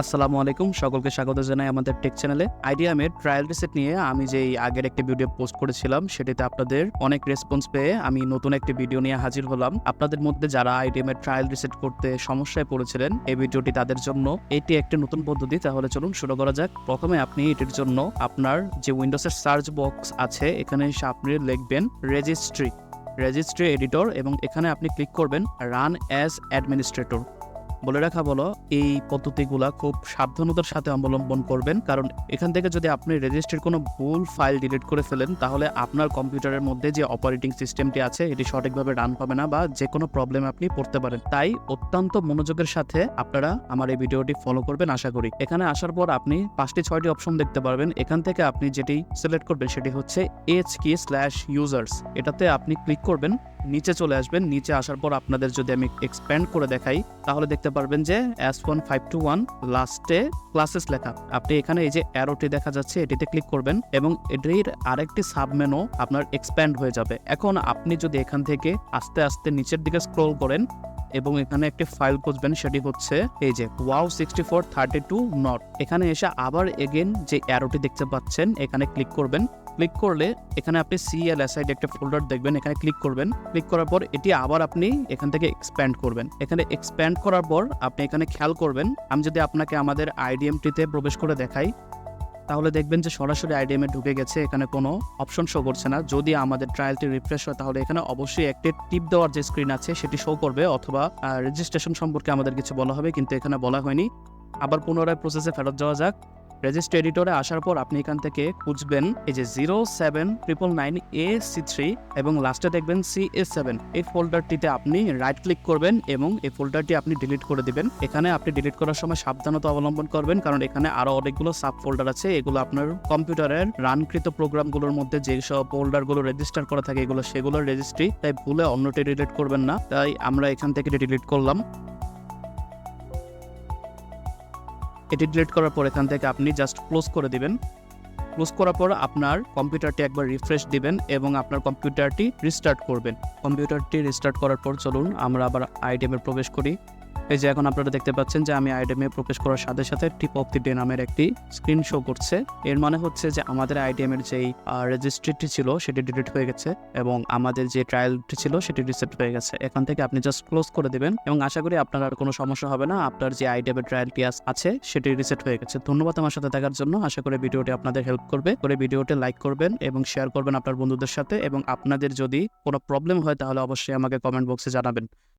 আসসালামু আলাইকুম। সকলকে স্বাগত জানাই আমাদের টেক চ্যানেলে আইডিয়ামের ট্রায়াল রিসেট নিয়ে আমি যেই আগের একটি ভিডিও পোস্ট করেছিলাম, সেটিতে আপনাদের অনেক রেসপন্স পেয়ে আমি নতুন একটি ভিডিও নিয়ে হাজির হলাম। আপনাদের মধ্যে যারা আইডিয়ামের ট্রায়াল রিসেট করতে সমস্যায় পড়েছিলেন, এই ভিডিওটি তাদের জন্য এটি একটি নতুন পদ্ধতি। তাহলে চলুন শুরু করা যাক। প্রথমে আপনি এটির জন্য আপনার যে উইন্ডোজের সার্চ বক্স আছে, এখানে এসে আপনি লিখবেন রেজিস্ট্রি রেজিস্ট্রি এডিটর এবং এখানে আপনি ক্লিক করবেন রান অ্যাজ অ্যাডমিনিস্ট্রেটর বলে রাখা বলো, এই পদ্ধতিগুলা খুব সাবধানতার সাথে অবলম্বন করবেন। কারণ এখান থেকে যদি আপনি রেজিস্ট্রির কোনো ভুল ফাইল ডিলিট করে ফেলেন, তাহলে আপনার কম্পিউটারের মধ্যে যে অপারেটিং সিস্টেমটি আছে, এটি সঠিকভাবে রান হবে না বা যে কোনো প্রবলেম আপনি পড়তে পারেন। তাই অত্যন্ত মনোযোগের সাথে আপনারা আমার এই ভিডিওটি ফলো করবেন, আশা করি। এখানে আসার পর আপনি পাঁচটি, ছয়টি অপশন দেখতে পারবেন। এখান থেকে আপনি যেটি সিলেক্ট করবেন, সেটি হচ্ছে এইচ কি স্ল্যাশ ইউজার্স এটাতে আপনি ক্লিক করবেন। নিচে চলে আসবেন, নিচে আসার পর আপনাদের যদি আমি এক্সপ্যান্ড করে দেখাই, তাহলে দেখতে পারবেন যে S one five two one লাস্টে ক্লাসেস লেখা। আপনি এখানে এই যে অ্যারোটি দেখা যাচ্ছে, এটিতে ক্লিক করবেন এবং এটির আরেকটি সাবমেনও আপনার এক্সপ্যান্ড হয়ে যাবে। এখন আপনি যদি এখান থেকে আস্তে আস্তে নিচের দিকে স্ক্রোল করেন এবং এখানে একটি ফাইল খুঁজবেন, সেটি হচ্ছে এই যে wow sixty four thirty two not এখানে এসে আবার এগেন যে অ্যারোটি দেখতে পাচ্ছেন, এখানে ক্লিক করবেন। ক্লিক করলে এখানে আপনি সিএলএসআইড একটা ফোল্ডার দেখবেন, এখানে ক্লিক করবেন। ক্লিক করার পর এটি আবার আপনি এখান থেকে এক্সপ্যান্ড করবেন। এখানে এক্সপ্যান্ড করার পর আপনি এখানে খেয়াল করবেন, আমি যদি আপনাকে আমাদের আইডিএমটিতে প্রবেশ করে দেখাই তাহলে দেখবেন যে সরাসরি আইডিএমে ঢুকে গেছে, এখানে কোনো অপশন শো করছে না। যদি আমাদের ট্রায়ালটি রিফ্রেশ হয়, তাহলে এখানে অবশ্যই একটি টিপ দেওয়ার যে স্ক্রিন আছে, সেটি শো করবে অথবা রেজিস্ট্রেশন সম্পর্কে আমাদের কিছু বলা হবে, কিন্তু এখানে বলা হয়নি। আবার পুনরায় প্রসেসে ফেরত যাওয়া যাক। রেজিস্ট্রি এডিটরে আসার পর আপনি এখান থেকে খুঁজবেন এই যে zero seven triple nine A C three এবং লাস্টে দেখবেন সি এ সেভেন এই ফোল্ডারটিতে আপনি রাইট ক্লিক করবেন এবং এই ফোল্ডারটি আপনি ডিলিট করে দিবেন। এখানে আপনি ডিলিট করার সময় সাবধানতা অবলম্বন করবেন কারণ এখানে আরও অনেকগুলো সাব ফোল্ডার আছে। এগুলো আপনার কম্পিউটারের রানকৃত প্রোগ্রামগুলোর মধ্যে যে সব ফোল্ডারগুলো রেজিস্টার করা থাকে, এগুলো সেগুলোর রেজিস্ট্রি তাই ভুলে অন্যটি ডিলিট করবেন না। তাই আমরা এখান থেকে ডিলিট করলাম। এটি ডিলিট করার পর এখান থেকে আপনি জাস্ট ক্লোজ করে দিবেন। ক্লোজ করার পর আপনার কম্পিউটারটি একবার রিফ্রেশ দিবেন এবং আপনার কম্পিউটারটি রিস্টার্ট করবেন। কম্পিউটারটি রিস্টার্ট করার পর চলুন, আমরা আবার আইটেমে প্রবেশ করি। এই যে এখন আপনারা দেখতে পাচ্ছেন যে আমি আইটেমে প্রবেশ করার সাথে সাথে টিপ অফ দি ডে নামের একটি স্ক্রিন শো করছে। এর মানে হচ্ছে যে আমাদের আইটেমের যেই রেজিস্ট্রিটি ছিল সেটি ডিলিট হয়ে গেছে এবং আমাদের যে ট্রায়ালটি ছিল সেটি রিসেট হয়ে গেছে। এখান থেকে আপনি জাস্ট ক্লোজ করে দেবেন এবং আশা করি আপনার আর কোনো সমস্যা হবে না। আপনার যে আইটেমের ট্রায়ালটি আছে সেটি রিসেট হয়ে গেছে। ধন্যবাদ আমার সাথে থাকার জন্য। আশা করি ভিডিওটি আপনাদের হেল্প করবে। করে ভিডিওটি লাইক করবেন এবং শেয়ার করবেন আপনার বন্ধুদের সাথে এবং আপনাদের যদি কোনো প্রবলেম হয় তাহলে অবশ্যই আমাকে কমেন্ট বক্সে জানাবেন।